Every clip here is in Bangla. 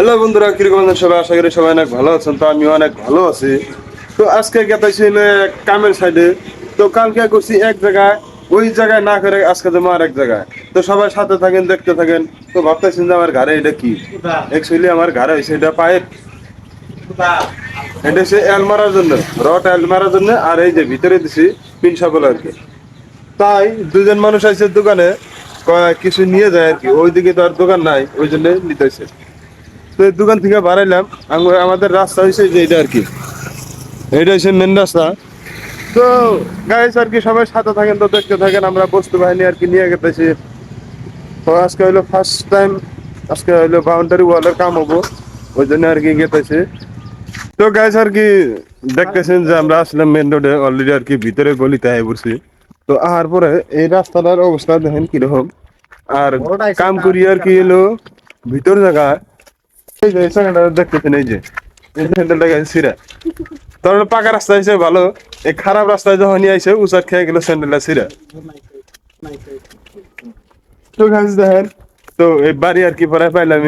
হ্যালো বন্ধুরা কীরকম আছেন সবাই? আশা করি সবাই অনেক ভালো আছেন। তো আমিও অনেক ভালো আছি। তো আজকে গেতাইছি কামের সাইডে। তো কালকে করছি এক জায়গায়, ওই জায়গায় না করে আজকে জমা আর এক জায়গায়। তো সবাই সাথে থাকেন, দেখতে থাকেন। তো ভাবতেছেন যে আমার ঘরে এটা কি? অ্যাকচুয়ালি আমার ঘরে হয়েছে এটা পাইপ এটা হচ্ছে এল মারার জন্য, রড এল মারার জন্য, আর এই যে ভিতরে দিছি পিন সাবল আর কি। তাই দুজন মানুষ আছে দোকানে কিছু নিয়ে যায় আর কি। ওইদিকে তো আর দোকান নাই, ওই জন্য নিতেছে তো এই দোকান থেকে বাড়াইলাম। আমাদের রাস্তা হয়েছে যে এটা আর কি এটা হচ্ছে মেন রাস্তা। তো গাইস আর কি সবাই সাথে থাকেন তো দেখতে থাকেন আমরা বস্তু বাহিনী আর কি নিয়ে গেতেছি। তো আজকে হইল ফার্স্ট টাইম আজকে হইল বাউন্ডারি ওয়ালের কাম হব। ওই জন্য আর কি গেতেছি। তো গাইস আর কি দেখতেছেন যে আমরা আসলাম মেন রোডে অলরেডি আর কি ভিতরে গলিতে আয় পড়ছি। তো আহার পরে এই রাস্তাটার অবস্থা দেখেন কীরকম। আর কাম করি আর কি এলো ভিতর জায়গা পাকা রাস্তা হয়েছে ভালো। এই খারাপ রাস্তায় যখন আইছে, উচার খেয়ে গেল স্যান্ডেলটা সিরা তো গাছ দেখেন, তো এই বাড়ি আর কি পরে পাইলাম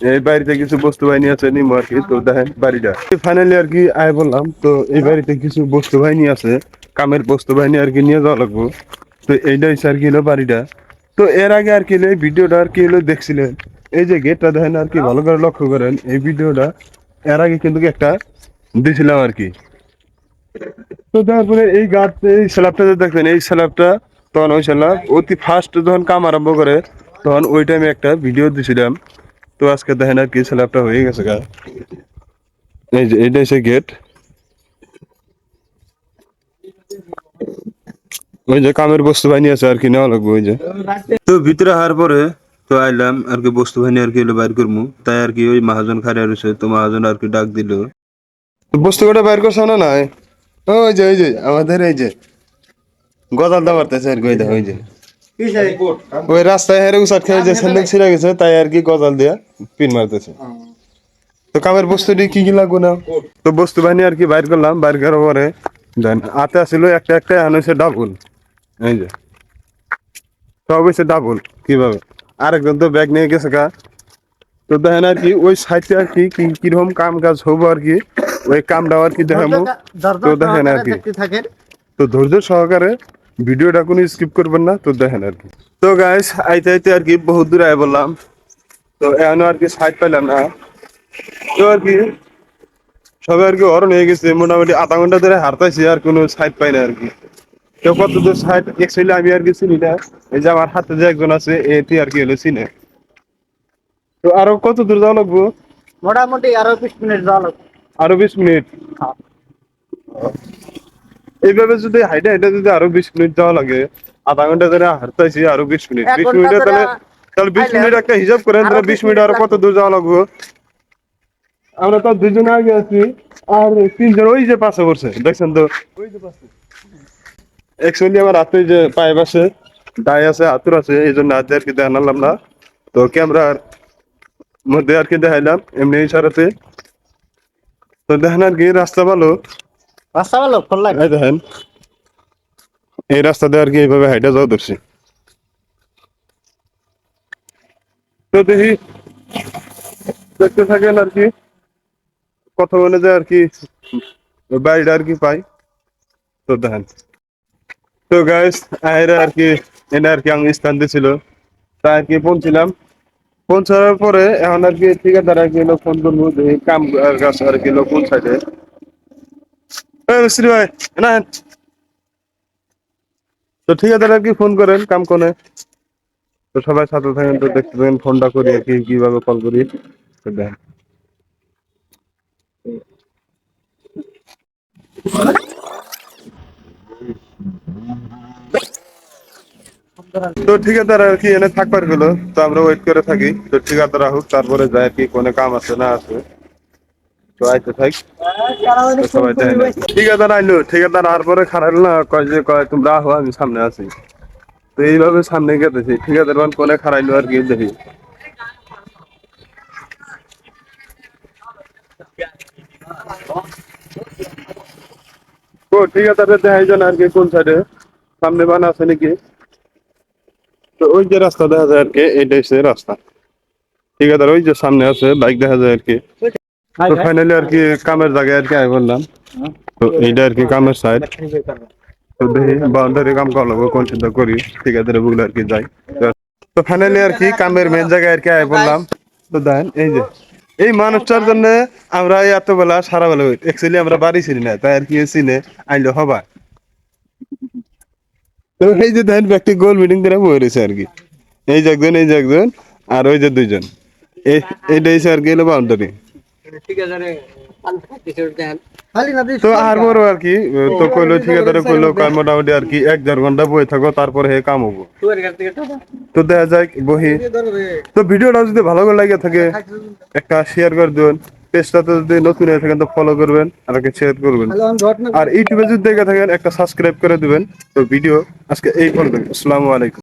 এই বাড়িতে কিছু বস্তু বাহিনী আছে, নিমো আর কি। তো দেখেন, বাড়িটা। ফাইনালি আর কি আয় বললাম, তো এই বাড়িতে কিছু বস্তু বাহিনী আছে। কামের বস্তু বাহিনী আর কি নিয়ে যাওয়া লাগবো। তো এইটা হচ্ছে আর কি হলো বাড়িটা। তো এর আগে আর কি এই ভিডিওটা আর কি হলো দেখছিলেন। এই যে গেটটা দেখেন আর কি, ভালো করে লক্ষ্য করেন, এই ভিডিওটা এর আগে কিন্তু একটা দিয়েছিলাম আর কি। তো তারপরে এই গাছ এই স্ল্যাবটা যে দেখছেন, এই স্ল্যাবটা তখন ওই স্ল্যাব অতি ফার্স্ট যখন কাম আরম্ভ করে, তখন ওই টাইমে একটা ভিডিও দিয়েছিলাম তো আজকে দেখেন আর কি স্ল্যাবটা হয়ে গেছে গা। এই যে, এইটা হচ্ছে গেট ওই যে কামের বস্তু বাহিনী আছে আর কি নেওয়া লাগবে ওই যে। তো ভিতরে আসার পরে তো আইলাম আর কি বস্তু বাহিনী আর কি হলো বাইর করব তাই আর কি ওই মহাজন খারে রয়েছে তো মহাজন আর কি ডাক দিল। বস্তু কটা বাইর করছ না নাই? ওই যে ওই যে আমাদের এই যে গদাল দা মারতেছে আর কি ওই যে ওই রাস্তায় হেরে উসাট খেয়ে যে স্যান্ডেল ছিঁড়ে গেছে তাই আর কি গজাল দিয়া পিন মারতেছে। তো কামের বস্তু দিয়ে কি কি লাগবে না? তো বস্তু বাহিনী আর কি বাইর করলাম বাইর করার পরে হাতে আসিল একটা একটা হচ্ছে ডাবল। এই যে। সব হচ্ছে ডাবল কীভাবে? আরেকজন তো ব্যাগ নিয়ে গেছে গা। তো দেখেন আর কি ওই সাইডে আর কি কি কীরকম কাম কাজ হব আর কি ওই কামটা আর কি দেখাবো তো দেখেন আর কি। তো ধৈর্য সহকারে ভিডিওটা কোনো স্কিপ করবেন না তো দেখেন আর কি। তো গাইস আইতে আইতে আর কি বহুত দূর আয় বললাম। তো এখনও আর কি সাইড পাইলাম না। তো আর কি সবাই আর কি অরণ হয়ে গেছে মোটামুটি আধা ঘণ্টা ধরে হারতাইছি আর কোনো সাইড পাই না আর কি। তো কত দূর সাইড আমি আর কি চিনি না। এই যে আমার হাতে যে একজন আছে এটি আর কি হলো চিনে। তো আরও কত দূর যাওয়া লাগবো? মোটামুটি আরও বিশ মিনিট যাওয়া লাগবে। আরও বিশ মিনিট? হ্যাঁ। এইভাবে যদি হাইটে হাইটে যদি আরও বিশ মিনিট যাওয়া লাগে আধা ঘণ্টা ধরে হাঁটতেছি আরও বিশ মিনিট। বিশ মিনিটে তাহলে তাহলে বিশ মিনিট একটা হিসাব করেন তাহলে বিশ মিনিট আরও কত দূর যাওয়া লাগবো? আমরা তো দুজন আগে আছি আর তিনজন ওই যে পাশে পড়ছে দেখছেন তো? ওই যে পাশে। অ্যাকচুয়ালি আমার হাতে যে পাইপ আছে ডাই আছে হাতুর আছে এই জন্য হাতে আর কি দেখালাম না। তো ক্যামেরার মধ্যে আর কি দেখাইলাম এমনি ইশারাতে। তো দেখেন আর কি রাস্তা ভালো? রাস্তা ভালো এই দেখেন এই রাস্তা দিয়ে আর কি এইভাবে হাইটা যাওয়া ধরছি। তো দেখি দেখতে থাকেন আর কি কথা বলে যে আর কি বাড়িটা আর কি পাই। তো দেখেন। তো গাইস আহেরা আর কি এনে আর কি আমি স্থান দিছিল। তা আর কি পৌঁছিলাম। পৌঁছানোর পরে এখন আর কি ঠিকাদার আর কি এলো ফোন করব কাম গাছ আর কি লোক এই মিস্ত্রি ভাই না তো ঠিক আছে আর কি ফোন করেন কাম কোনে তো সবাই সাথে থাকেন, তো দেখতে থাকেন, ফোনটা করি আর কি, কীভাবে কল করি। দেখেন। তো ঠিকাদার আর কি, এনে থাকবার গেলো তো আমরা ওয়েট করে থাকি। তো ঠিকাদার হোক তারপরে যায় আর কি, কোনো কাম আছে না আছে। তো আইতে থাক। ঠিকাদার আইলো ঠিকাদার আর পরে খারাপ না, কয় যে, কয়, তোমরা আহো, আমি সামনে আছি। তো এইভাবে সামনে গেতেছি ঠিকাদার মান কোনে খারাইলো আর কি, দেখি। ও ঠিকাদারে দেখাই যান আর কি, কোন সাইডে সামনে বান আছে নাকি? তো ওই যে রাস্তা দেখা যায় আর কি এইটাই সে রাস্তা। ঠিকাদার ওই যে সামনে আছে বাইক দেখা যায় আর কি। তো ফাইনালি আর কি কামের জায়গায় আর কি আই বললাম। তো এইটা আর কি কামের সাইড তো দেখি বাউন্ডারি কাম করা লাগবে কোন চিন্তা করি। ঠিকাদারে বুগলে আর কি যাই। তো ফাইনালি আর কি কামের মেন জায়গায় আর কি আই বললাম। তো দেন, এই যে, এই মানুষটার জন্য আমরা এই এত বেলা সারা বেলা অ্যাকচুয়ালি আমরা বাড়ি ছিলি না, তাই আর কি চিনে আইলে হবা এই যে দেখেন ব্যক্তি গোল মিটিং করে বয়ে রয়েছে আর কি। এই একজন এই একজন, আর ওই যে দুইজন। এই এইটা হচ্ছে আর কি হলো বাউন্ডারি তো কি এক বই তারপরে কাম হব। তো দেখা যায় বহি। তো ভিডিওটা যদি ভালো লাগে থাকে, একটা শেয়ার করে দেবেন। পেজটাতে যদি নতুন হয়ে থাকেন তো ফলো করবেন আর কি শেয়ার করবেন আর ইউটিউবে যদি দেখে থাকেন একটা সাবস্ক্রাইব করে দিবেন। তো ভিডিও আজকে এই পর্যন্ত আসসালামু আলাইকুম।